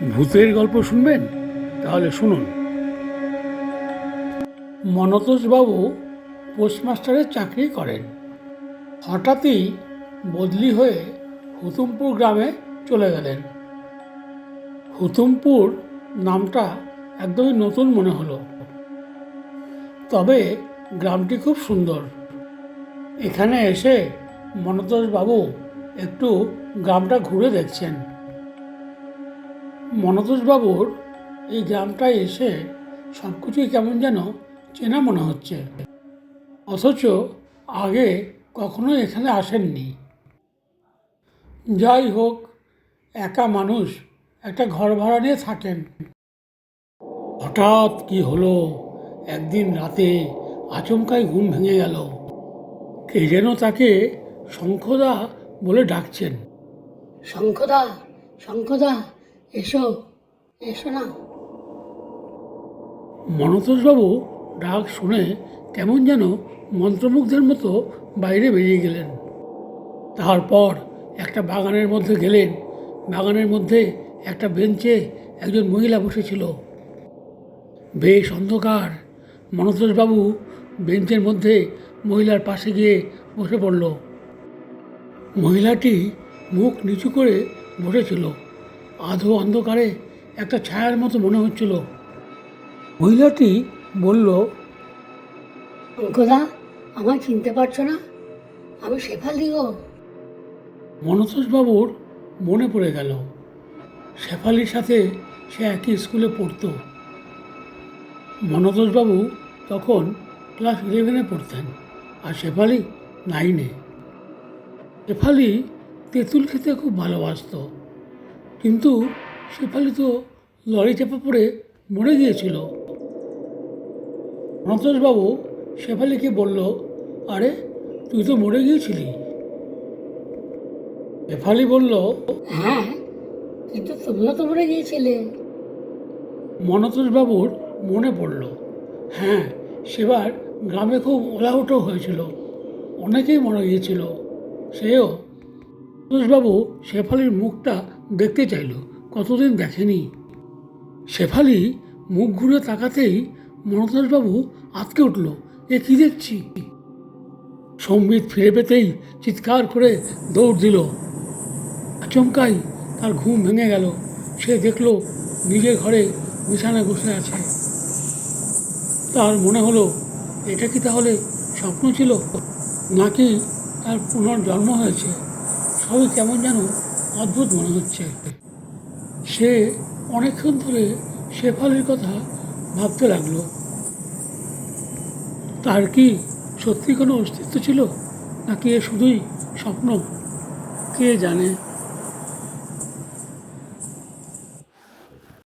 ভূতের গল্প শুনবেন? তাহলে শুনুন। মনতোষবাবু পোস্টমাস্টারের চাকরি করেন। হঠাৎই বদলি হয়ে হুতুমপুর গ্রামে চলে গেলেন। হুতুমপুর নামটা একদমই নতুন মনে হলো। তবে গ্রামটি খুব সুন্দর। এখানে এসে মনতোষবাবু একটু গ্রামটা ঘুরে দেখছেন। মনতোষবাবুর এই গ্রামটায় এসে সব কিছুই কেমন যেন চেনা মনে হচ্ছে। অথচ আগে কখনো এখানে আসেননি। যাই হোক, একা মানুষ একটা ঘর ভাড়া নিয়ে থাকেন। হঠাৎ কি হলো? একদিন রাতে আচমকাই ঘুম ভেঙে গেল। কে যেন তাকে শঙ্খদা বলে ডাকছেন। শঙ্খদা শঙ্খদা। এসো এসো না। মনতোষবাবু ডাক শুনে কেমন যেন মন্ত্রমুগ্ধের মতো বাইরে বেরিয়ে গেলেন। তারপর একটা বাগানের মধ্যে গেলেন। বাগানের মধ্যে একটা বেঞ্চে একজন মহিলা বসেছিল। বেশ অন্ধকার। মনতোষবাবু বেঞ্চের মধ্যে মহিলার পাশে গিয়ে বসে পড়ল। মহিলাটি মুখ নিচু করে বসেছিল। আধো অন্ধকারে একটা ছায়ার মতো মনে হচ্ছিল। মহিলাটি বলল শঙ্খদা আমায় চিনতে পারছ না? আমি শেফালি গো। মনতোষবাবুর মনে পড়ে গেল শেফালির সাথে সে একই স্কুলে পড়তো। মনতোষবাবু তখন ক্লাস ইলেভেনে পড়তেন আর শেফালি নাইনে। শেফালি তেঁতুল খেতে খুব ভালোবাসতো। কিন্তু শেফালি তো লরি চাপা পড়ে মরে গিয়েছিল। মনতোষবাবু শেফালিকে বলল আরে তুই তো মরে গিয়েছিলি। শেফালি বলল হ্যাঁ কিন্তু তুমিও তো মরে গিয়েছিলে। মনতোষবাবুর মনে পড়ল হ্যাঁ সেবার গ্রামে খুব ওলাউটো হয়েছিল। অনেকেই মারা গিয়েছিল। সেও মনতোষবাবু শেফালির মুখটা দেখতে চাইল, কতদিন দেখেনি? শেফালি মুখ ঘুরে তাকাতেই মনতোষবাবু আটকে উঠল, এ কী দেখছি? সম্বিত ফিরে পেতেই চিৎকার করে দৌড় দিল। আচমকাই তার ঘুম ভেঙে গেল। সে দেখল নিজের ঘরে বিছানায় বসে আছে। তার মনে হলো, এটা কি তাহলে স্বপ্ন ছিল? নাকি তার পুনর্জন্ম হয়েছে? সবই কেমন যেন অদ্ভুত মনে হচ্ছে। সে অনেকক্ষণ ধরে শেফালির কথা ভাবতে লাগল। তার কি সত্যি কোনো অস্তিত্ব ছিল? নাকি এ শুধুই স্বপ্ন? কে জানে?